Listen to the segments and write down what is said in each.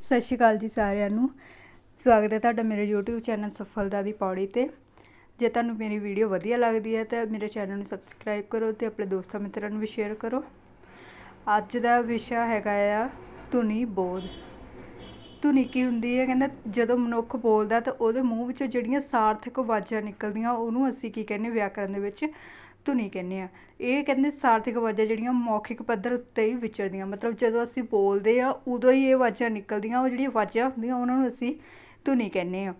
ਸਤਿ ਸ਼੍ਰੀ ਅਕਾਲ ਜੀ ਸਾਰਿਆਂ ਨੂੰ। ਸਵਾਗਤ ਹੈ ਤੁਹਾਡਾ ਮੇਰੇ YouTube ਚੈਨਲ ਸਫਲਤਾ ਦੀ ਪੌੜੀ ਤੇ। ਜੇ ਤੁਹਾਨੂੰ ਮੇਰੀ ਵੀਡੀਓ ਵਧੀਆ ਲੱਗਦੀ ਹੈ ਤਾਂ ਮੇਰੇ ਚੈਨਲ ਨੂੰ ਸਬਸਕ੍ਰਾਈਬ ਕਰੋ ਤੇ ਆਪਣੇ ਦੋਸਤਾਂ ਮਿੱਤਰਾਂ ਨੂੰ ਵੀ ਸ਼ੇਅਰ ਕਰੋ। ਅੱਜ ਦਾ ਵਿਸ਼ਾ ਹੈਗਾ ਆ ਧੁਨੀ ਬੋਧ ਧੁਨੀ ਕੀ ਹੁੰਦੀ ਹੈ? ਕਹਿੰਦਾ ਜਦੋਂ ਮਨੁੱਖ ਬੋਲਦਾ ਤਾਂ ਉਹਦੇ ਮੂੰਹ ਵਿੱਚੋਂ ਜਿਹੜੀਆਂ ਸਾਰਥਕ ਆਵਾਜ਼ਾਂ ਨਿਕਲਦੀਆਂ, ਉਹਨੂੰ ਅਸੀਂ ਕੀ ਕਹਿੰਦੇ ਵਿਆਕਰਨ ਦੇ ਵਿੱਚ? ਧੁਨੀ ਕਹਿੰਦੇ ਆ। ਇਹ ਕਹਿੰਦੇ ਸਾਰਥਿਕ ਆਵਾਜ਼ਾਂ ਜਿਹੜੀਆਂ ਮੌਖਿਕ ਪੱਧਰ ਉੱਤੇ ਹੀ ਵਿਚਰਦੀਆਂ। ਮਤਲਬ ਜਦੋਂ ਅਸੀਂ ਬੋਲਦੇ ਆ, ਉਦੋਂ ਹੀ ਇਹ ਆਵਾਜ਼ਾਂ ਨਿਕਲਦੀਆਂ। ਉਹ ਜਿਹੜੀਆਂ ਆਵਾਜ਼ਾਂ ਹੁੰਦੀਆਂ, ਉਹਨਾਂ ਨੂੰ ਅਸੀਂ ਧੁਨੀ ਕਹਿੰਦੇ ਆ।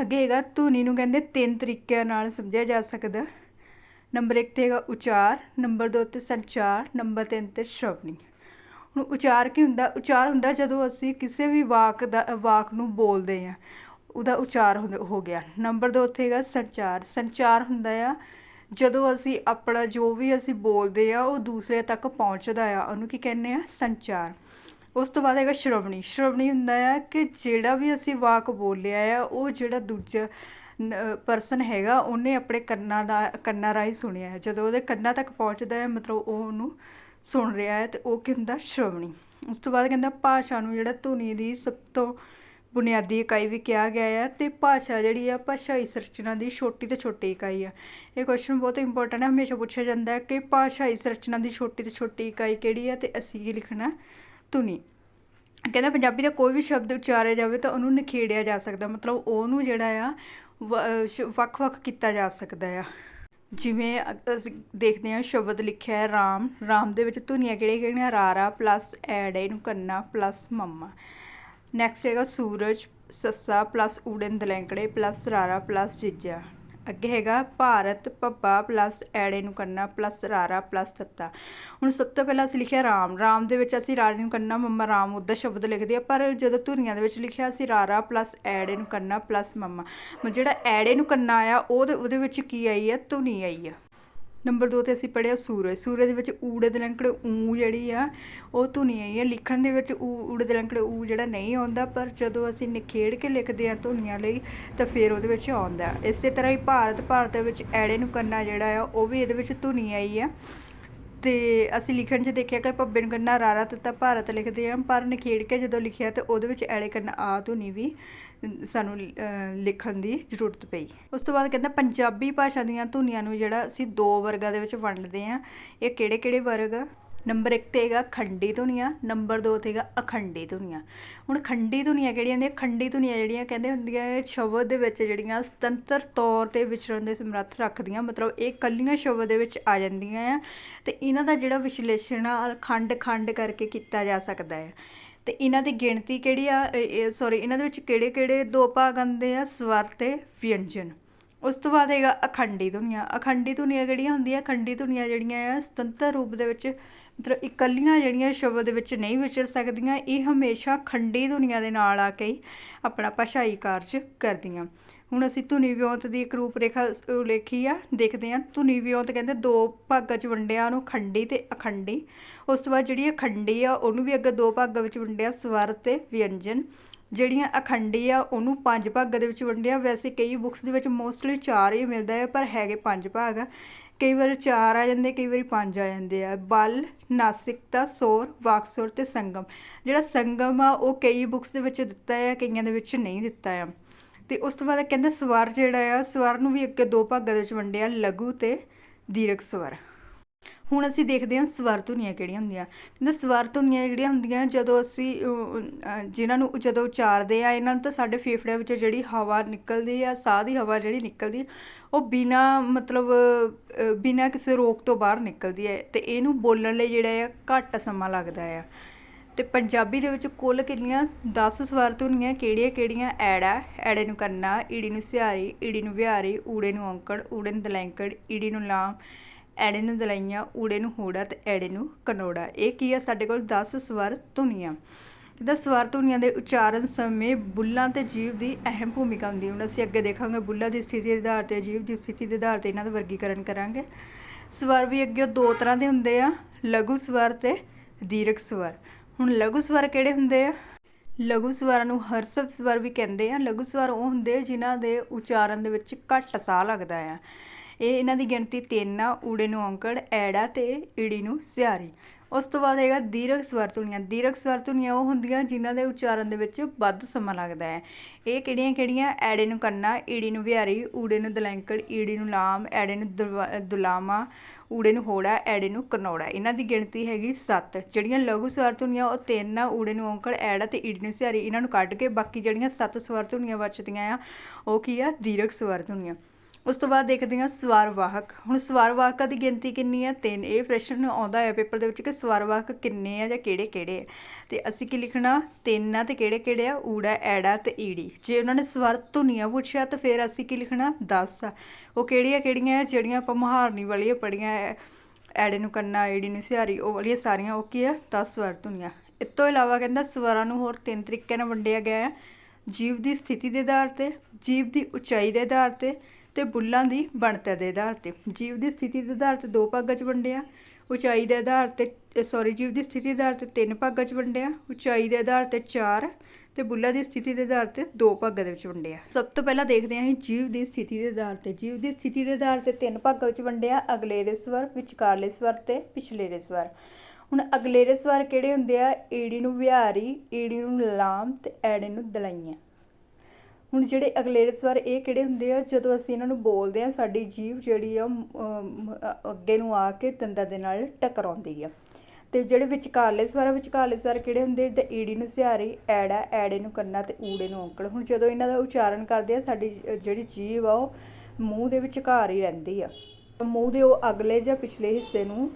ਅੱਗੇ ਹੈਗਾ, ਧੁਨੀ ਨੂੰ ਕਹਿੰਦੇ ਤਿੰਨ ਤਰੀਕਿਆਂ ਨਾਲ ਸਮਝਿਆ ਜਾ ਸਕਦਾ। ਨੰਬਰ 1 ਤੇ ਹੈਗਾ ਉਚਾਰ, ਨੰਬਰ 2 ਤੇ ਸੰਚਾਰ, ਨੰਬਰ 3 ਤੇ ਸ਼੍ਰਵਣੀ। ਹੁਣ ਉਚਾਰ ਕੀ ਹੁੰਦਾ? ਉਚਾਰ ਹੁੰਦਾ ਜਦੋਂ ਅਸੀਂ ਕਿਸੇ ਵੀ ਵਾਕ ਦਾ, ਵਾਕ ਨੂੰ ਬੋਲਦੇ ਆ। ਉਹਦਾ ਉਚਾਰ ਹੁੰਦ- ਹੋ ਗਿਆ। ਨੰਬਰ 2 ਉੱਥੇ ਹੈਗਾ ਸੰਚਾਰ। ਸੰਚਾਰ ਹੁੰਦਾ ਆ ਜਦੋਂ ਅਸੀਂ ਆਪਣਾ ਜੋ ਵੀ ਅਸੀਂ ਬੋਲਦੇ ਆ, ਉਹ ਦੂਸਰੇ ਤੱਕ ਪਹੁੰਚਦਾ ਆ, ਉਹਨੂੰ ਕੀ ਕਹਿੰਦੇ ਆ? ਸੰਚਾਰ। ਉਸ ਤੋਂ ਬਾਅਦ ਹੈਗਾ ਸ਼੍ਰਵਣੀ ਸ਼੍ਰਵਣੀ ਹੁੰਦਾ ਆ ਕਿ ਜਿਹੜਾ ਵੀ ਅਸੀਂ ਵਾਕ ਬੋਲਿਆ ਆ, ਉਹ ਜਿਹੜਾ ਦੂਜਾ ਪਰਸਨ ਹੈਗਾ, ਉਹਨੇ ਆਪਣੇ ਕੰਨਾਂ ਦਾ, ਕੰਨਾਂ ਰਾਹੀਂ ਸੁਣਿਆ ਹੈ ਜਦੋਂ ਉਹਦੇ ਕੰਨਾਂ ਤੱਕ ਪਹੁੰਚਦਾ ਹੈ ਮਤਲਬ ਉਹ ਉਹਨੂੰ ਸੁਣ ਰਿਹਾ ਹੈ ਤੇ ਉਹ ਕੀ ਹੁੰਦਾ? ਸ਼੍ਰਵਣੀ ਉਸ ਤੋਂ ਬਾਅਦ ਕਹਿੰਦਾ, ਭਾਸ਼ਾ ਨੂੰ ਜਿਹੜਾ ਧੁਨੀ ਦੀ ਸਭ ਤੋਂ ਬੁਨਿਆਦੀ ਇਕਾਈ ਵੀ ਕਿਹਾ ਗਿਆ ਹੈ ਅਤੇ ਭਾਸ਼ਾ ਜਿਹੜੀ ਆ, ਭਾਸ਼ਾਈ ਸੰਰਚਨਾ ਦੀ ਛੋਟੀ ਤੋਂ ਛੋਟੀ ਇਕਾਈ ਆ। ਇਹ ਕੁਐਸਚਨ ਬਹੁਤ ਇੰਪੋਰਟੈਂਟ ਹੈ ਹਮੇਸ਼ਾ ਪੁੱਛਿਆ ਜਾਂਦਾ ਹੈ ਕਿ ਭਾਸ਼ਾਈ ਸੰਰਚਨਾ ਦੀ ਛੋਟੀ ਤੋਂ ਛੋਟੀ ਇਕਾਈ ਕਿਹੜੀ ਆ ਤੇ ਅਸੀਂ ਕੀ ਲਿਖਣਾ? ਧੁਨੀ। ਕਹਿੰਦਾ ਪੰਜਾਬੀ ਦਾ ਕੋਈ ਵੀ ਸ਼ਬਦ ਉਚਾਰਿਆ ਜਾਵੇ ਤਾਂ ਉਹਨੂੰ ਨਿਖੇੜਿਆ ਜਾ ਸਕਦਾ, ਮਤਲਬ ਉਹਨੂੰ ਜਿਹੜਾ ਆ, ਵ- ਵੱਖ-ਵੱਖ ਕੀਤਾ ਜਾ ਸਕਦਾ ਆ। ਜਿਵੇਂ ਅਸੀਂ, ਦੇਖਦੇ ਹਾਂ ਸ਼ਬਦ ਲਿਖਿਆ ਹੈ ਰਾਮ ਰਾਮ ਦੇ ਵਿੱਚ ਧੁਨੀਆਂ ਕਿਹੜੀਆਂ ਕਿਹੜੀਆਂ ਰਾਰਾ ਪਲੱਸ ਐਡ, ਇਹਨੂੰ ਕੰਨਾ ਪਲੱਸ ਮੰਮਾ। ਨੈਕਸਟ ਹੈਗਾ ਸੂਰਜ, ਸੱਸਾ ਪਲੱਸ ਊੜਨ ਦਲੈਂਕੜੇ ਪਲੱਸ ਰਾਰਾ ਪਲੱਸ ਜੀਜਾ। ਅੱਗੇ ਹੈਗਾ ਭਾਰਤ ਪੱਪਾ ਪਲੱਸ ਐੜੇ ਨੂੰ ਕਰਨਾ ਪਲੱਸ ਰਾਰਾ ਪਲੱਸ ਤੱਤਾ ਹੁਣ ਸਭ ਤੋਂ ਪਹਿਲਾਂ ਅਸੀਂ ਲਿਖਿਆ ਰਾਮ। ਰਾਮ ਦੇ ਵਿੱਚ ਅਸੀਂ ਰਾਰੇ ਨੂੰ ਕਰਨਾ ਮੰਮਾ ਰਾਮ ਉਹਦਾ ਸ਼ਬਦ ਲਿਖਦੇ ਆ, ਪਰ ਜਦੋਂ ਧੁਨੀਆਂ ਦੇ ਵਿੱਚ ਲਿਖਿਆ ਅਸੀਂ ਰਾਰਾ ਪਲੱਸ ਐੜੇ ਨੂੰ ਕਰਨਾ ਪਲੱਸ ਮੰਮਾ। ਮਤਲਬ ਜਿਹੜਾ ਐੜੇ ਨੂੰ ਕਰਨਾ ਆਇਆ ਉਹਦੇ ਉਹਦੇ ਵਿੱਚ ਕੀ ਆਈ ਹੈ ਧੁਨੀ ਆਈ ਆ। ਨੰਬਰ 2 ਤੇ ਅਸੀਂ ਪੜਿਆ ਸੂਰਜ। ਸੂਰਜ ਦੇ ਵਿੱਚ ਊੜੇ ਦੇ ਲੰਕੜੇ ਊ ਜਿਹੜੀ ਆ, ਉਹ ਧੁਨੀ ਆਈ ਹੈ ਲਿਖਣ ਦੇ ਵਿੱਚ ਊੜੇ ਦੇ ਲੰਕੜੇ ਊ ਜਿਹੜਾ ਨਹੀਂ ਆਉਂਦਾ, ਪਰ ਜਦੋਂ ਅਸੀਂ ਨਿਖੇੜ ਕੇ ਲਿਖਦੇ ਆ ਧੁਨੀਆਂ ਲਈ, ਤਾਂ ਫਿਰ ਉਹਦੇ ਵਿੱਚ ਆਉਂਦਾ। ਇਸੇ ਤਰ੍ਹਾਂ ਹੀ ਭਾਰਤ ਭਾਰਤ ਵਿੱਚ ਐੜੇ ਨੂੰ ਕਰਨਾ ਜਿਹੜਾ ਆ, ਉਹ ਵੀ ਇਹਦੇ ਵਿੱਚ ਧੁਨੀ ਆਈ ਆ। ਤੇ ਅਸੀਂ ਲਿਖਣ 'ਚ ਦੇਖਿਆ ਕਿ ਭੱਬੇ ਨੂੰ ਕਰਨਾ ਰਾਰਾ ਤੱਤਾ ਭਾਰਤ ਲਿਖਦੇ ਆ, ਪਰ ਨਿਖੇੜ ਕੇ ਜਦੋਂ ਲਿਖਿਆ ਤੇ ਉਹਦੇ ਵਿੱਚ ਐੜੇ ਕੰਨ ਆ ਧੁਨੀ ਵੀ ਸਾਨੂੰ ਲਿਖਣ ਦੀ ਜ਼ਰੂਰਤ ਪਈ। ਉਸ ਤੋਂ ਬਾਅਦ ਕਹਿੰਦਾ ਪੰਜਾਬੀ ਭਾਸ਼ਾ ਦੀਆਂ ਧੁਨੀਆਂ ਨੂੰ ਜਿਹੜਾ ਅਸੀਂ ਦੋ ਵਰਗਾਂ ਦੇ ਵਿੱਚ ਵੰਡਦੇ ਆ, ਇਹ ਕਿਹੜੇ ਕਿਹੜੇ ਵਰਗ? ਆ ਨੰਬਰ 1 ਤੇ ਹੈਗਾ ਖੰਡੀ ਧੁਨੀਆ, ਨੰਬਰ 2 ਤੇ ਹੈਗਾ ਅਖੰਡੀ ਧੁਨੀਆ। ਹੁਣ ਖੰਡੀ ਧੁਨੀਆਂ ਕਿਹੜੀਆਂ ਹੁੰਦੀਆਂ? ਖੰਡੀ ਧੁਨੀਆਂ ਜਿਹੜੀਆਂ ਕਹਿੰਦੇ ਹੁੰਦੀਆਂ, ਇਹ ਸ਼ਬਦ ਦੇ ਵਿੱਚ ਜਿਹੜੀਆਂ ਸੁਤੰਤਰ ਤੌਰ ਤੇ ਵਿਚਰਨ ਦੇ ਸਮਰੱਥ ਰੱਖਦੀਆਂ, ਮਤਲਬ ਇਹ ਕੱਲੀਆਂ ਸ਼ਬਦ ਦੇ ਵਿੱਚ ਆ ਜਾਂਦੀਆਂ ਆ, ਤੇ ਇਹਨਾਂ ਦਾ ਜਿਹੜਾ ਵਿਸ਼ਲੇਸ਼ਣ ਆ, ਖੰਡ ਖੰਡ ਕਰਕੇ ਕੀਤਾ ਜਾ ਸਕਦਾ ਹੈ। ਤੇ ਇਹਨਾਂ ਦੀ ਗਿਣਤੀ ਕਿਹੜੀ ਆ? ਸੌਰੀ ਇਹਨਾਂ ਦੇ ਵਿੱਚ ਕਿਹੜੇ ਕਿਹੜੇ ਦੋ ਭਾਗ ਆਉਂਦੇ ਆ? ਸਵਰ ਤੇ ਵਿਅੰਜਨ। ਉਸ ਤੋਂ ਬਾਅਦ ਹੈਗਾ ਅਖੰਡੀ ਧੁਨੀਆਂ। ਅਖੰਡੀ ਧੁਨੀਆਂ ਕਿਹੜੀਆਂ ਹੁੰਦੀਆਂ? ਅਖੰਡੀ ਧੁਨੀਆਂ ਜਿਹੜੀਆਂ ਆ, ਸੁਤੰਤਰ ਰੂਪ ਦੇ ਵਿੱਚ ਮਤਲਬ ਇਕੱਲੀਆਂ ਜਿਹੜੀਆਂ ਸ਼ਬਦ ਦੇ ਵਿੱਚ ਨਹੀਂ ਵਿਚਰ ਸਕਦੀਆਂ, ਇਹ ਹਮੇਸ਼ਾ ਖੰਡੀ ਧੁਨੀਆਂ ਦੇ ਨਾਲ ਆ ਕੇ ਆਪਣਾ ਭਾਸ਼ਾਈ ਕਾਰਜ ਕਰਦੀਆਂ। ਹੁਣ ਅਸੀਂ ਧੁਨੀ ਵਿਉਂਤ ਦੀ ਇੱਕ ਰੂਪ ਰੇਖਾ ਲਿਖੀ ਆ, ਦੇਖਦੇ ਹਾਂ। ਧੁਨੀ ਵਿਉਂਤ ਕਹਿੰਦੇ ਦੋ ਭਾਗਾਂ 'ਚ ਵੰਡਿਆ ਉਹਨੂੰ, ਖੰਡੀ ਤੇ ਅਖੰਡੀ। ਉਸ ਤੋਂ ਬਾਅਦ ਜਿਹੜੀ ਅਖੰਡੀ ਆ, ਉਹਨੂੰ ਵੀ ਅੱਗੇ ਦੋ ਭਾਗਾਂ ਵਿੱਚ ਵੰਡਿਆ, ਸਵਰ ਤੇ ਵਿਅੰਜਨ। ਜਿਹੜੀਆਂ ਅਖੰਡੀ ਆ, ਉਹਨੂੰ ਪੰਜ ਭਾਗਾਂ ਦੇ ਵਿੱਚ ਵੰਡਿਆ। ਵੈਸੇ ਕਈ ਬੁੱਕਸ ਦੇ ਵਿੱਚ ਮੋਸਟਲੀ ਚਾਰ ਹੀ ਮਿਲਦਾ ਹੈ ਪਰ ਹੈਗੇ ਪੰਜ ਭਾਗ। ਆ ਕਈ ਵਾਰ ਚਾਰ ਆ ਜਾਂਦੇ, ਕਈ ਵਾਰੀ ਪੰਜ ਆ ਜਾਂਦੇ ਆ। ਬਲ, ਨਾਸਿਕਤਾ, ਸੋਰ ਵਾਕਸੁਰ ਤੇ ਸੰਗਮ। ਜਿਹੜਾ ਸੰਗਮ ਆ, ਉਹ ਕਈ ਬੁੱਕਸ ਦੇ ਵਿੱਚ ਦਿੱਤਾ ਆ, ਕਈਆਂ ਦੇ ਵਿੱਚ ਨਹੀਂ ਦਿੱਤਾ ਆ। ਤੇ ਉਸ ਤੋਂ ਬਾਅਦ ਕਹਿੰਦੇ ਸਵਰ ਜਿਹੜਾ ਆ, ਸਵਰ ਨੂੰ ਵੀ ਅੱਗੇ ਦੋ ਭਾਗਾਂ ਦੇ ਵਿੱਚ ਵੰਡਿਆ, ਲਘੂ ਤੇ ਦੀਰਘ ਸਵਰ। ਹੁਣ ਅਸੀਂ ਦੇਖਦੇ ਹਾਂ ਸਵਰ ਧੁਨੀਆਂ ਕਿਹੜੀਆਂ ਹੁੰਦੀਆਂ। ਕਹਿੰਦੇ ਸਵਰ ਧੁਨੀਆਂ ਜਿਹੜੀਆਂ ਹੁੰਦੀਆਂ ਜਦੋਂ ਅਸੀਂ ਅਹ, ਜਿਨ੍ਹਾਂ ਨੂੰ ਜਦੋਂ ਉਚਾਰਦੇ ਆ ਇਹਨਾਂ ਨੂੰ ਤਾਂ ਸਾਡੇ ਫੇਫੜਿਆਂ ਵਿੱਚੋਂ ਜਿਹੜੀ ਹਵਾ ਨਿਕਲਦੀ ਆ ਸਾਹ ਦੀ ਹਵਾ ਜਿਹੜੀ ਨਿਕਲਦੀ ਉਹ ਬਿਨਾ ਮਤਲਬ ਅਹ, ਬਿਨਾ ਕਿਸੇ ਰੋਕ ਤੋਂ ਬਾਹਰ ਨਿਕਲਦੀ ਹੈ ਤੇ ਇਹਨੂੰ ਬੋਲਣ ਲਈ ਜਿਹੜਾ ਆ ਘੱਟ ਸਮਾਂ ਲੱਗਦਾ ਆ। ਤੇ ਪੰਜਾਬੀ ਦੇ ਵਿੱਚ ਕੁੱਲ ਕਿੰਨੀਆਂ? 10 ਸਵਰ ਧੁਨੀਆਂ ਕਿਹੜੀਆਂ ਕਿਹੜੀਆਂ? ਐੜਾ ਐੜੇ ਨੂੰ ਕੰਨਾ ਈੜੀ ਨੂੰ ਸਿਹਾਰੀ ਈੜੀ ਨੂੰ ਵਿਹਾਰੀ ਊੜੇ ਨੂੰ ਔਂਕੜ ਊੜੇ ਨੂੰ ਦਲੈਂਕੜ ਈੜੀ ਨੂੰ ਲਾਮ ਐੜੇ ਨੂੰ ਦਲਾਈਆਂ, ਊੜੇ ਨੂੰ ਹੂੜਾ ਤੇ ਐੜੇ ਨੂੰ ਕਨੋੜਾ। ਇਹ ਕੀ ਆ? ਸਾਡੇ ਕੋਲ 10 ਸਵਰ ਧੁਨੀਆਂ। ਇਹਦਾ ਸਵਰ ਧੁਨੀਆਂ ਦੇ ਉਚਾਰਨ ਸਮੇਂ ਬੁੱਲਾਂ ਤੇ ਜੀਵ ਦੀ ਅਹਿਮ ਭੂਮਿਕਾ ਹੁੰਦੀ ਹੈ। ਹੁਣ ਅਸੀਂ ਅੱਗੇ ਦੇਖਾਂਗੇ ਬੁੱਲਾਂ ਦੀ ਸਥਿਤੀ ਦੇ ਆਧਾਰ ਤੇ, ਜੀਵ ਦੀ ਸਥਿਤੀ ਦੇ ਆਧਾਰ ਤੇ ਇਹਨਾਂ ਦਾ ਵਰਗੀਕਰਨ ਕਰਾਂਗੇ। ਸਵਰ ਵੀ ਅੱਗੇ ਦੋ ਤਰ੍ਹਾਂ ਦੇ ਹੁੰਦੇ ਆ, ਲਘੂ ਸਵਰ ਤੇ ਦੀਰਘ ਸਵਰ। ਹੁਣ ਲਘੂ ਸਵਰ ਕਿਹੜੇ ਹੁੰਦੇ ਆ? ਲਘੂ ਸਵਰਾਂ ਨੂੰ ਹਰਸਵ ਸਵਰ ਵੀ ਕਹਿੰਦੇ ਆ। ਲਘੂ ਸਵਰ ਉਹ ਹੁੰਦੇ ਆ ਜਿਨ੍ਹਾਂ ਦੇ ਉਚਾਰਨ ਦੇ ਵਿੱਚ ਘੱਟ ਸਾਹ ਲੱਗਦਾ ਆ। ਇਹ ਇਹਨਾਂ ਦੀ ਗਿਣਤੀ ਤਿੰਨ ਆ, ਊੜੇ ਨੂੰ ਔਂਕੜ, ਐੜਾ ਤੇ ਈੜੀ ਨੂੰ ਸਿਆਰੀ। ਉਸ ਤੋਂ ਬਾਅਦ ਹੈਗਾ ਦੀਰਘ ਸਵਰ ਧੁਨੀਆਂ। ਦੀਰਘ ਸਵਰ ਧੁਨੀਆਂ ਉਹ ਹੁੰਦੀਆਂ ਜਿਨ੍ਹਾਂ ਦੇ ਉਚਾਰਨ ਦੇ ਵਿੱਚ ਵੱਧ ਸਮਾਂ ਲੱਗਦਾ ਹੈ। ਇਹ ਕਿਹੜੀਆਂ ਕਿਹੜੀਆਂ? ਐੜੇ ਨੂੰ ਕੰਨਾ, ਈੜੀ ਨੂੰ ਵਿਹਾਰੀ, ਊੜੇ ਨੂੰ ਦਲੈਂਕੜ, ਈੜੀ ਨੂੰ ਲਾਮ, ਐੜੇ ਨੂੰ ਦਲਵਾ- ਦੁਲਾਮਾ, ਊੜੇ ਨੂੰ ਹੋੜਾ, ਐੜੇ ਨੂੰ ਕਨੌੜਾ। ਇਹਨਾਂ ਦੀ ਗਿਣਤੀ ਹੈਗੀ 7 ਜਿਹੜੀਆਂ ਲਘੂ ਸਵਰ ਧੁਨੀਆਂ ਉਹ ਤਿੰਨ ਆ, ਊੜੇ ਨੂੰ ਔਂਕੜ, ਐੜਾ ਤੇ ਈੜੀ ਨੂੰ ਸਿਹਾਰੀ ਇਹਨਾਂ ਨੂੰ ਕੱਢ ਕੇ ਬਾਕੀ ਜਿਹੜੀਆਂ 7 ਸਵਰ ਧੁਨੀਆਂ ਬਚਦੀਆਂ ਆ, ਉਹ ਕੀ ਆ? ਦੀਰਘ ਸਵਰ ਧੁਨੀਆਂ। ਉਸ ਤੋਂ ਬਾਅਦ ਦੇਖਦੇ ਹਾਂ ਸਵਾਰ ਵਾਹਕ। ਹੁਣ ਸਵਾਰ ਵਾਹਕਾਂ ਦੀ ਗਿਣਤੀ ਕਿੰਨੀ ਹੈ? ਤਿੰਨ। ਇਹ ਪ੍ਰਸ਼ਨ ਆਉਂਦਾ ਹੈ ਪੇਪਰ ਦੇ ਵਿੱਚ ਕਿ ਸਵਾਰ ਵਾਹਕ ਕਿੰਨੇ ਆ ਜਾਂ ਕਿਹੜੇ ਕਿਹੜੇ ਆ? ਤੇ ਅਸੀਂ ਕੀ ਲਿਖਣਾ? ਤਿੰਨ ਆ ਤੇ ਕਿਹੜੇ ਕਿਹੜੇ ਆ? ਊੜਾ ਐੜਾ ਤੇ ਈੜੀ। ਜੇ ਉਹਨਾਂ ਨੇ ਸਵਰ ਧੁਨੀਆਂ ਪੁੱਛਿਆ ਤਾਂ ਫਿਰ ਅਸੀਂ ਕੀ ਲਿਖਣਾ? 10 ਆ। ਉਹ ਕਿਹੜੀਆਂ ਕਿਹੜੀਆਂ ਆ? ਜਿਹੜੀਆਂ ਆਪਾਂ ਮੁਹਾਰਨੀ ਵਾਲੀਆਂ ਪੜੀਆਂ ਐੜੇ ਨੂੰ ਕੰਨਾ, ਈੜੀ ਨੂੰ ਸਿਹਾਰੀ, ਉਹ ਵਾਲੀਆਂ ਸਾਰੀਆਂ ਉਹ ਕੀ ਆ। 10 ਸਵਰ ਧੁਨੀਆਂ ਇਸ ਤੋਂ ਇਲਾਵਾ ਕਹਿੰਦਾ ਸਵਰਾਂ ਨੂੰ ਹੋਰ ਤਿੰਨ ਤਰੀਕਿਆਂ ਨਾਲ ਵੰਡਿਆ ਗਿਆ ਹੈ ਜੀਵ ਦੀ ਸਥਿਤੀ ਦੇ ਆਧਾਰ ਤੇ, ਜੀਵ ਦੀ ਉਚਾਈ ਦੇ ਆਧਾਰ ਤੇ ਤੇ ਬੁੱਲਾਂ ਦੀ ਬਣਤਰ ਦੇ ਆਧਾਰ ਤੇ। ਜੀਵ ਦੀ ਸਥਿਤੀ ਦੇ ਆਧਾਰ ਤੇ ਦੋ ਭਾਗਾਂ 'ਚ ਵੰਡਿਆ। ਉਚਾਈ ਦੇ ਆਧਾਰ ਤੇ ਸੌਰੀ ਜੀਵ ਦੀ ਸਥਿਤੀ ਦੇ ਆਧਾਰ ਤੇ ਤਿੰਨ ਭਾਗਾਂ 'ਚ ਵੰਡਿਆ। ਉਚਾਈ ਦੇ ਆਧਾਰ ਤੇ ਚਾਰ ਤੇ ਬੁੱਲਾਂ ਦੀ ਸਥਿਤੀ ਦੇ ਆਧਾਰ ਤੇ ਦੋ ਭਾਗਾਂ ਦੇ ਵਿੱਚ ਵੰਡਿਆ। ਸਭ ਤੋਂ ਪਹਿਲਾਂ ਦੇਖਦੇ ਹਾਂ ਅਸੀਂ ਜੀਵ ਦੀ ਸਥਿਤੀ ਦੇ ਆਧਾਰ ਤੇ। ਜੀਵ ਦੀ ਸਥਿਤੀ ਦੇ ਆਧਾਰ ਤੇ ਤਿੰਨ ਭਾਗਾਂ ਵਿੱਚ ਵੰਡਿਆ। ਅਗਲੇਰੇ ਸਵਰ, ਵਿਚਕਾਰਲੇ ਸਵਰ ਤੇ ਪਿਛਲੇਰੇ ਸਵਰ। ਹੁਣ ਅਗਲੇਰੇ ਸਵਰ ਕਿਹੜੇ ਹੁੰਦੇ ਆ? ਈੜੀ ਨੂੰ ਵਿਹਾਰੀ, ਈੜੀ ਨੂੰ ਲਾਮ ਤੇ ਐੜੇ ਨੂੰ ਦਲਾਈਆਂ। ਹੁਣ ਜਿਹੜੇ ਅਗਲੇਰੇ ਸਵਰ ਇਹ ਕਿਹੜੇ ਹੁੰਦੇ ਆ, ਜਦੋਂ ਅਸੀਂ ਇਹਨਾਂ ਨੂੰ ਬੋਲਦੇ ਆ, ਸਾਡੀ ਜੀਭ ਜਿਹੜੀ ਆ ਮ- ਅੱਗੇ ਨੂੰ ਆ ਕੇ ਦੰਦਾਂ ਦੇ ਨਾਲ ਟਕਰਾਉਂਦੀ ਆ। ਤੇ ਜਿਹੜੇ ਵਿਚਕਾਰਲੇ ਸਵਰ ਆ ਵਿਚਕਾਰਲੇ ਸਵਰ ਕਿਹੜੇ ਹੁੰਦੇ? ਤੇ ਈੜੀ ਨੂੰ ਸਿਹਾਰੀ, ਐੜਾ, ਐੜੇ ਨੂੰ ਕੰਨਾ ਤੇ ਊੜੇ ਨੂੰ ਔਂਕੜ। ਹੁਣ ਜਦੋਂ ਇਹਨਾਂ ਦਾ ਉਚਾਰਨ ਕਰਦੇ ਆ, ਸਾਡੀ ਜਿਹੜੀ ਜੀਭ ਆ, ਉਹ ਮੂੰਹ ਦੇ ਵਿਚਕਾਰ ਹੀ ਰਹਿੰਦੀ ਆ। ਮੂੰਹ ਦੇ ਉਹ ਅਗਲੇ ਜਾਂ ਪਿਛਲੇ ਹਿੱਸੇ ਨੂੰ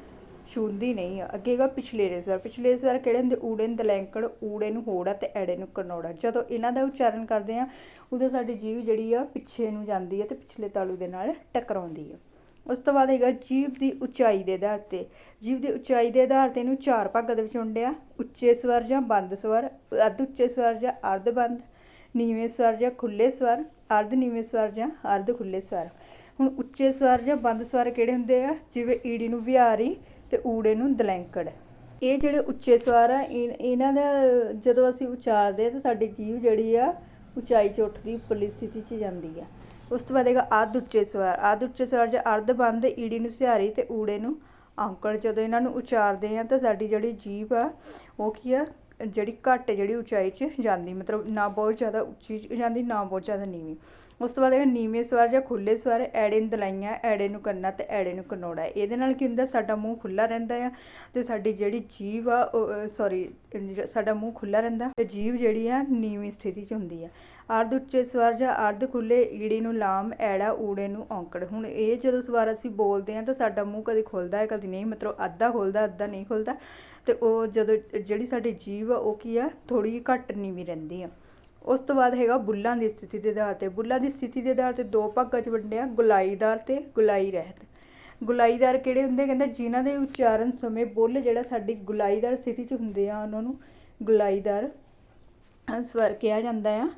ਛੂੰਦੀ ਨਹੀਂ ਆ। ਅੱਗੇਗਾ ਪਿਛਲੇਰੇ ਸਵਰ ਪਿਛਲੇ ਸਵਰ ਕਿਹੜੇ ਹੁੰਦੇ? ਊੜੇ ਨੂੰ ਦਲੈਂਕੜ ਊੜੇ ਨੂੰ ਹੋੜਾ ਤੇ ਐੜੇ ਨੂੰ ਕਨੌੜਾ। ਜਦੋਂ ਇਹਨਾਂ ਦਾ ਉਚਾਰਨ ਕਰਦੇ ਆ, ਉਦੋਂ ਸਾਡੀ ਜੀਵ ਜਿਹੜੀ ਆ ਪਿੱਛੇ ਨੂੰ ਜਾਂਦੀ ਹੈ ਤੇ ਪਿਛਲੇ ਤਾਲੂ ਦੇ ਨਾਲ ਟਕਰਾਉਂਦੀ ਹੈ ਉਸ ਤੋਂ ਬਾਅਦ ਹੈਗਾ ਜੀਵ ਦੀ ਉਚਾਈ ਦੇ ਆਧਾਰ ਤੇ। ਜੀਵ ਦੀ ਉਚਾਈ ਦੇ ਆਧਾਰ ਤੇ ਇਹਨੂੰ ਚਾਰ ਭਾਗਾਂ ਦੇ ਵਿੱਚ ਵੰਡਿਆ। ਉੱਚੇ ਸਵਰ ਜਾਂ ਬੰਦ ਸਵਰ ਅਰਧ ਉੱਚੇ ਸਵਰ ਜਾਂ ਅਰਧ ਬੰਦ, ਨੀਵੇਂ ਸਵਰ ਜਾਂ ਖੁੱਲੇ ਸਵਰ ਅਰਧ ਨੀਵੇਂ ਸਵਰ ਜਾਂ ਅਰਧ ਖੁੱਲੇ ਸਵਰ। ਹੁਣ ਉੱਚੇ ਸਵਰ ਜਾਂ ਬੰਦ ਸਵਰ ਕਿਹੜੇ ਹੁੰਦੇ ਆ? ਜਿਵੇਂ ਈੜੀ ਨੂੰ ਵਿਹਾਰੀ ਤੇ ਊੜੇ ਨੂੰ ਦਲੈਂਕੜ। ਇਹ ਜਿਹੜੇ ਉੱਚੇ ਸਵਾਰ ਆ, ਇਨ- ਇਹਨਾਂ ਦਾ ਜਦੋਂ ਅਸੀਂ ਉਚਾਰਦੇ ਆ ਤਾਂ ਸਾਡੀ ਜੀਵ ਜਿਹੜੀ ਆ, ਉਚਾਈ 'ਚ ਉੱਠਦੀ, ਉੱਪਰਲੀ ਸਥਿਤੀ 'ਚ ਜਾਂਦੀ ਆ। ਉਸ ਤੋਂ ਬਾਅਦ ਹੈਗਾ ਅੱਧ ਉੱਚੇ ਸਵਾਰ। ਅੱਧ ਉੱਚੇ ਸਵਾਰ ਜੇ ਅਰਧ ਬੰਦ ਈੜੀ ਨੂੰ ਸਿਹਾਰੀ ਤੇ ਊੜੇ ਨੂੰ ਔਂਕੜ। ਜਦੋਂ ਇਹਨਾਂ ਨੂੰ ਉਚਾਰਦੇ ਆ ਤਾਂ ਸਾਡੀ ਜਿਹੜੀ ਜੀਭ ਆ, ਉਹ ਕੀ ਆ, ਜਿਹੜੀ ਘੱਟ ਜਿਹੜੀ ਉਚਾਈ 'ਚ ਜਾਂਦੀ। ਮਤਲਬ ਨਾ ਬਹੁਤ ਜ਼ਿਆਦਾ ਉੱਚੀ 'ਚ ਜਾਂਦੀ, ਨਾ ਬਹੁਤ ਜ਼ਿਆਦਾ ਨੀਵੀਂ। ਉਸ ਤੋਂ ਬਾਅਦ ਹੈਗਾ ਨੀਵੇਂ ਸਵਰ ਜਾਂ ਖੁੱਲੇ ਸਵਰ, ਐੜੇ ਨੂੰ ਦਲਾਈਆਂ, ਐੜੇ ਨੂੰ ਕੰਨਾ ਤੇ ਐੜੇ ਨੂੰ ਕਨੌੜਾ। ਇਹਦੇ ਨਾਲ ਕੀ ਹੁੰਦਾ, ਸਾਡਾ ਮੂੰਹ ਖੁੱਲਾ ਰਹਿੰਦਾ ਆ ਤੇ ਸਾਡੀ ਜਿਹੜੀ ਜੀਭ ਆ ਸੌਰੀ ਸਾਡਾ ਮੂੰਹ ਖੁੱਲਾ ਰਹਿੰਦਾ ਤੇ ਜੀਭ ਜਿਹੜੀ ਆ ਨੀਵੀਂ ਸਥਿਤੀ 'ਚ ਹੁੰਦੀ ਆ। ਅਰਧ ਉੱਚੇ ਸਵਰ ਜਾਂ ਅਰਧ ਖੁੱਲੇ ਈੜੀ ਨੂੰ ਲਾਮ, ਐੜਾ, ਊੜੇ ਨੂੰ ਔਂਕੜ। ਹੁਣ ਇਹ ਜਦੋਂ ਸਵਰ ਅਸੀਂ ਬੋਲਦੇ ਆ ਤਾਂ ਸਾਡਾ ਮੂੰਹ ਕਦੇ ਖੁੱਲਦਾ ਹੈ, ਕਦੇ ਨਹੀਂ। ਮਤਲਬ ਅੱਧਾ ਖੁੱਲਦਾ ਅੱਧਾ ਨਹੀਂ ਖੁੱਲਦਾ ਤੇ ਉਹ ਜਦੋਂ ਜਿਹੜੀ ਸਾਡੀ ਜੀਭ ਆ, ਉਹ ਕੀ ਆ ਥੋੜੀ ਘੱਟ ਨੀਵੀਂ ਰਹਿੰਦੀ ਆ। ਉਸ ਤੋਂ ਬਾਅਦ ਹੈਗਾ ਬੁੱਲਾਂ ਦੀ ਸਥਿਤੀ ਦੇ ਆਧਾਰ ਤੇ। ਬੁੱਲਾਂ ਦੀ ਸਥਿਤੀ ਦੇ ਆਧਾਰ ਤੇ ਦੋ ਭਾਗਾਂ 'ਚ ਵੰਡਿਆ ਗੁਲਾਈਦਾਰ ਤੇ ਗੁਲਾਈ ਰਹਿਤ ਗੁਲਾਈਦਾਰ ਕਿਹੜੇ ਹੁੰਦੇ ਕਹਿੰਦੇ ਜਿਨ੍ਹਾਂ ਦੇ ਉਚਾਰਨ ਸਮੇਂ ਬੁੱਲ ਜਿਹੜਾ ਸਾਡੀ ਗੁਲਾਈਦਾਰ ਸਥਿਤੀ 'ਚ ਹੁੰਦੇ ਆ, ਉਹਨਾਂ ਨੂੰ ਗੁਲਾਈਦਾਰ ਸਵਰ ਕਿਹਾ ਜਾਂਦਾ ਆ।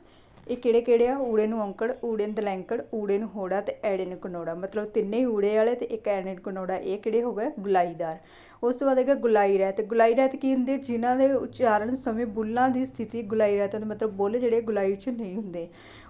ਇਹ ਕਿਹੜੇ ਕਿਹੜੇ ਆ? ਊੜੇ ਨੂੰ ਔਂਕੜ, ਊੜੇ ਨੂੰ ਦਲੈਂਕੜ, ਊੜੇ ਨੂੰ ਹੋੜਾ ਤੇ ਐੜੇ ਨੂੰ ਕਨੌੜਾ। ਮਤਲਬ ਤਿੰਨੇ ਹੀ ਊੜੇ ਵਾਲੇ ਤੇ ਇੱਕ ਐੜੇ ਨੂੰ ਕਨੌੜਾ। ਇਹ ਕਿਹੜੇ ਹੋ ਗਏ? ਗੁਲਾਈਦਾਰ। ਉਸ ਤੋਂ ਬਾਅਦ ਹੈਗਾ ਗੁਲਾਈ ਰਹਿਤ ਗੁਲਾਈ ਰਹਿਤ ਕੀ ਹੁੰਦੇ ਜਿਨ੍ਹਾਂ ਦੇ ਉਚਾਰਨ ਸਮੇਂ ਬੁੱਲਾਂ ਦੀ ਸਥਿਤੀ ਗੁਲਾਈ ਰਹਿਤ ਦਾ ਮਤਲਬ ਬੁੱਲ ਜਿਹੜੇ ਗੁਲਾਈ 'ਚ ਨਹੀਂ ਹੁੰਦੇ।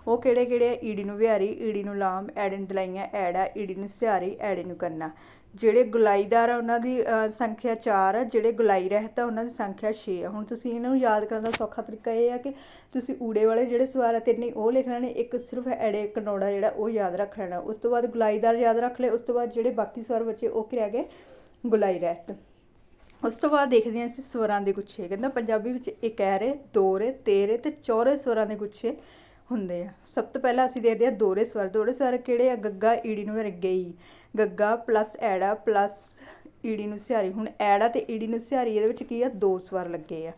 ਉਹ ਕਿਹੜੇ ਕਿਹੜੇ ਆ? ਈੜੀ ਨੂੰ ਵਿਹਾਰੀ, ਈੜੀ ਨੂੰ ਲਾਮ, ਐੜੇ ਨੂੰ ਦਲਾਈਆਂ, ਐੜਾ, ਈੜੀ ਨੂੰ ਸਿਹਾਰੀ, ਐੜੇ ਨੂੰ ਕਰਨਾ ਜਿਹੜੇ ਗੁਲਾਈਦਾਰ ਆ ਉਹਨਾਂ ਦੀ ਸੰਖਿਆ 4 ਆ, ਜਿਹੜੇ ਗੁਲਾਈ ਰਹਿਤ ਆ ਉਹਨਾਂ ਦੀ ਸੰਖਿਆ 6 ਆ। ਹੁਣ ਤੁਸੀਂ ਇਹਨਾਂ ਨੂੰ ਯਾਦ ਕਰਨ ਦਾ ਸੌਖਾ ਤਰੀਕਾ ਇਹ ਆ ਕਿ ਤੁਸੀਂ ਊੜੇ ਵਾਲੇ ਜਿਹੜੇ ਸਵਾਰ ਆ ਤਿੰਨੇ ਉਹ ਲਿਖ ਲੈਣੇ, ਇੱਕ ਸਿਰਫ ਐੜੇ ਕਨੌੜਾ ਜਿਹੜਾ ਉਹ ਯਾਦ ਰੱਖ ਲੈਣਾ। ਉਸ ਤੋਂ ਬਾਅਦ ਗੁਲਾਈਦਾਰ ਯਾਦ ਰੱਖ ਲਏ, ਉਸ ਤੋਂ ਬਾਅਦ ਜਿਹੜੇ ਬਾਕੀ ਸਵਰ ਬੱਚੇ ਉਹ ਕੀ ਰਹਿ ਗਏ? ਗੁਲਾਈ ਰਹਿਤ। ਉਸ ਤੋਂ ਬਾਅਦ ਦੇਖਦੇ ਹਾਂ ਅਸੀਂ ਸਵਰਾਂ ਦੇ ਗੁੱਛੇ। ਕਹਿੰਦਾ ਪੰਜਾਬੀ ਵਿੱਚ ਇਕਹਿਰੇ ਦੋਰੇ ਤੇਰੇ ਤੇ ਚੌਰੇ ਸਵਰਾਂ ਦੇ ਗੁੱਛੇ। ਹੁੰਦੇ ਆ। ਸਭ ਤੋਂ ਪਹਿਲਾਂ ਅਸੀਂ ਦੇਖਦੇ ਹਾਂ ਦੋਹਰੇ ਸਵਰ। ਦੋਹਰੇ ਸਵਰ ਕਿਹੜੇ ਆ? ਗੱਗਾ ਈੜੀ ਨੂੰ ਗਈ ਗੱਗਾ ਪਲੱਸ ਐੜਾ ਪਲੱਸ ਈੜੀ ਨੂੰ ਸਿਹਾਰੀ। ਹੁਣ ਐੜਾ ਤੇ ਈੜੀ ਨੂੰ ਸਿਹਾਰੀ, ਇਹਦੇ ਵਿੱਚ ਕੀ ਆ? ਦੋ ਸਵਰ ਲੱਗੇ ਆ।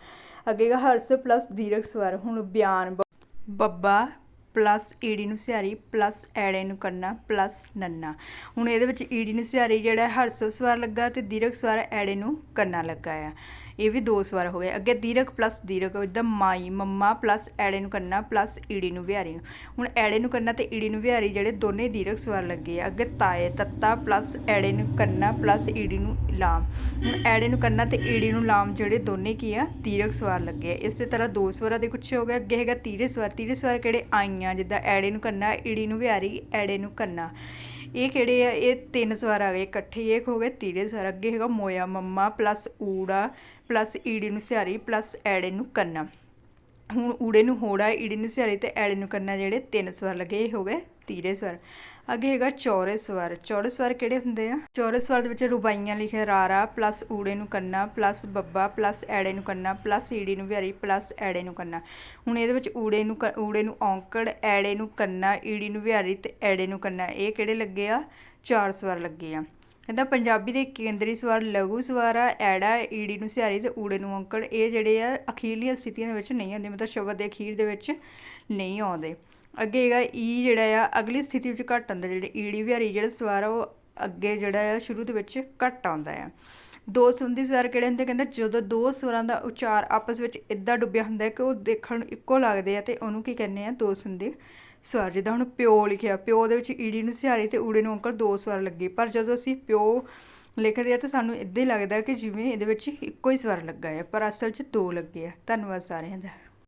ਅੱਗੇਗਾ ਹਰਸ ਪਲੱਸ ਦੀਰਘ ਸਵਰ। ਹੁਣ ਬਿਆਨ ਬ- ਬੱਬਾ ਪਲੱਸ ਈੜੀ ਨੂੰ ਸਿਹਾਰੀ, ਪਲੱਸ ਐੜੇ ਨੂੰ ਕੰਨਾ, ਪਲੱਸ ਨੰਨਾ। ਹੁਣ ਇਹਦੇ ਵਿੱਚ ਈੜੀ ਨੂੰ ਸਿਹਾਰੀ ਜਿਹੜਾ ਹਰਸ ਸਵਰ ਲੱਗਾ ਤੇ ਦੀਰਘ ਸਵਰ ਐੜੇ ਨੂੰ ਕੰਨਾ ਲੱਗਾ ਆ। ਇਹ ਵੀ ਦੋ ਸਵਾਰ ਹੋ ਗਏ। ਅੱਗੇ ਦੀਰਘ ਪਲੱਸ ਦੀਰਘ ਇਦਾਂ ਮਾਈ, ਮੰਮਾ ਪਲੱਸ ਐੜੇ ਨੂੰ ਕੰਨਾ ਪਲੱਸ ਈੜੀ ਨੂੰ ਵਿਹਾਰੀ। ਨੂੰ ਹੁਣ ਐੜੇ ਨੂੰ ਕੰਨਾ ਤੇ ਈੜੀ ਨੂੰ ਵਿਹਾਰੀ ਜਿਹੜੇ ਦੋਨੇ ਦੀਰਘ ਸਵਾਰ ਲੱਗੇ ਆ। ਅੱਗੇ ਤਾਏ, ਤੱਤਾ ਪਲੱਸ ਐੜੇ ਨੂੰ ਕੰਨਾ ਪਲੱਸ ਈੜੀ ਨੂੰ ਲਾਮ। ਹੁਣ ਐੜੇ ਨੂੰ ਕੰਨਾ ਤੇ ਈੜੀ ਨੂੰ ਲਾਮ ਜਿਹੜੇ ਦੋਨੇ ਕੀ ਆ ਤੀਰਕ ਸਵਾਰ ਲੱਗੇ ਆ। ਇਸੇ ਤਰ੍ਹਾਂ ਦੋ ਸਵਾਰਾਂ ਦੇ ਕੁਛ ਹੋ ਗਏ। ਅੱਗੇ ਹੈਗਾ ਤੀਰੇ ਸਵਾਰ। ਤੀਰੇ ਸਵਾਰ ਕਿਹੜੇ ਆਈਆਂ? ਜਿੱਦਾਂ ਐੜੇ ਨੂੰ ਕੰਨਾ, ਈੜੀ ਨੂੰ ਵਿਹਾਰੀ, ਐੜੇ ਨੂੰ ਕੰਨਾ। ਇਹ ਕਿਹੜੇ ਆ? ਇਹ ਤਿੰਨ ਸਵਾਰ ਆ ਗਏ। ਇਕੱਠੇ ਇੱਕ ਹੋ ਗਏ ਤੀਰੇ ਸਵਾਰ। ਅੱਗੇ ਹੈਗਾ ਮੋਇਆ, ਮੰਮਾ ਪਲੱਸ ਊੜਾ ਪਲੱਸ ਈੜੀ ਨੂੰ ਸਿਹਾਰੀ ਪਲੱਸ ਐੜੇ ਨੂੰ ਕੰਨਾ ਹੁਣ ਊੜੇ ਨੂੰ ਹੋੜਾ ਈੜੀ ਨੂੰ ਸਿਹਾਰੀ ਤੇ ਐੜੇ ਨੂੰ ਕੰਨਾ ਜਿਹੜੇ ਤਿੰਨ ਸਵਰ ਲੱਗੇ, ਇਹ ਹੋ ਗਏ ਤੀਰੇ ਸਵਰ। ਅੱਗੇ ਹੈਗਾ ਚੌਰੇ ਸਵਰ। ਚੌਰੇ ਸਵਰ ਕਿਹੜੇ ਹੁੰਦੇ ਆ? ਚੌਰੇ ਸਵਰ ਦੇ ਵਿੱਚ ਰੁਬਾਈਆਂ ਲਿਖਿਆ, ਰਾਰਾ ਪਲੱਸ ਊੜੇ ਨੂੰ ਕੰਨਾ ਪਲੱਸ ਬੱਬਾ ਪਲੱਸ ਐੜੇ ਨੂੰ ਕੰਨਾ ਪਲੱਸ ਈੜੀ ਨੂੰ ਵਿਹਾਰੀ ਪਲੱਸ ਐੜੇ ਨੂੰ ਕੰਨਾ ਹੁਣ ਇਹਦੇ ਵਿੱਚ ਊੜੇ ਨੂੰ ਕ- ਊੜੇ ਨੂੰ ਔਂਕੜ ਐੜੇ ਨੂੰ ਕੰਨਾ ਈੜੀ ਨੂੰ ਵਿਹਾਰੀ ਤੇ ਐੜੇ ਨੂੰ ਕੰਨਾ ਇਹ ਕਿਹੜੇ ਲੱਗੇ ਆ? ਚਾਰ ਸਵਰ ਲੱਗੇ ਆ। ਕਹਿੰਦਾ ਪੰਜਾਬੀ ਦੇ ਕੇਂਦਰੀ ਸਵਰ ਲਘੂ ਸਵਰ ਆ ਐੜਾ, ਈੜੀ ਨੂੰ ਸਿਹਾਰੀ ਤੇ ਊੜੇ ਨੂੰ ਔਂਕੜ, ਇਹ ਜਿਹੜੇ ਆ ਅਖੀਰਲੀਆਂ ਸਥਿਤੀਆਂ ਦੇ ਵਿੱਚ ਨਹੀਂ ਆਉਂਦੇ, ਮਤਲਬ ਸ਼ਬਦ ਦੇ ਅਖੀਰ ਦੇ ਵਿੱਚ ਨਹੀਂ ਆਉਂਦੇ। ਅੱਗੇ ਹੈਗਾ ਈ ਜਿਹੜਾ ਆ, ਅਗਲੀ ਸਥਿਤੀ ਵਿੱਚ ਘੱਟ ਆਉਂਦਾ, ਜਿਹੜੇ ਈੜੀ ਵਿਹਾਰੀ, ਜਿਹੜਾ ਸਵਰ ਆ ਉਹ ਅੱਗੇ ਜਿਹੜਾ ਆ ਸ਼ੁਰੂ ਦੇ ਵਿੱਚ ਘੱਟ ਆਉਂਦਾ ਆ। ਦੋ ਸੰਧੀ ਸਵਰ ਕਿਹੜੇ ਹੁੰਦੇ? ਕਹਿੰਦੇ ਜਦੋਂ ਦੋ ਸਵਰਾਂ ਦਾ ਉਚਾਰ ਆਪਸ ਵਿੱਚ ਇਦਾਂ ਡੁੱਬਿਆ ਹੁੰਦਾ ਕਿ ਉਹ ਦੇਖਣ ਨੂੰ ਇੱਕੋ ਲੱਗਦੇ ਆ ਤੇ ਉਹਨੂੰ ਕੀ ਕਹਿੰਦੇ ਆ? ਦੋ ਸੰਧੀ ਸਵਰ ਜਿੱਦਾਂ ਹੁਣ ਪਿਓ ਲਿਖਿਆ, ਪਿਓ ਦੇ ਵਿੱਚ ਈੜੀ ਨੂੰ ਸਿਹਾਰੀ ਤੇ ਊੜੇ ਨੂੰ ਅੰਕਲ ਦੋ ਸਵਰ ਲੱਗੇ। ਪਰ ਜਦੋਂ ਅਸੀਂ ਪਿਓ ਲਿਖਦੇ ਆ ਤਾਂ ਸਾਨੂੰ ਇਦਾਂ ਹੀ ਲੱਗਦਾ ਕਿ ਜਿਵੇਂ ਇਹਦੇ ਵਿੱਚ ਇੱਕੋ ਹੀ ਸਵਰ ਲੱਗਾ ਹੈ ਪਰ ਅਸਲ 'ਚ ਦੋ ਲੱਗੇ ਆ। ਧੰਨਵਾਦ ਸਾਰਿਆਂ ਦਾ।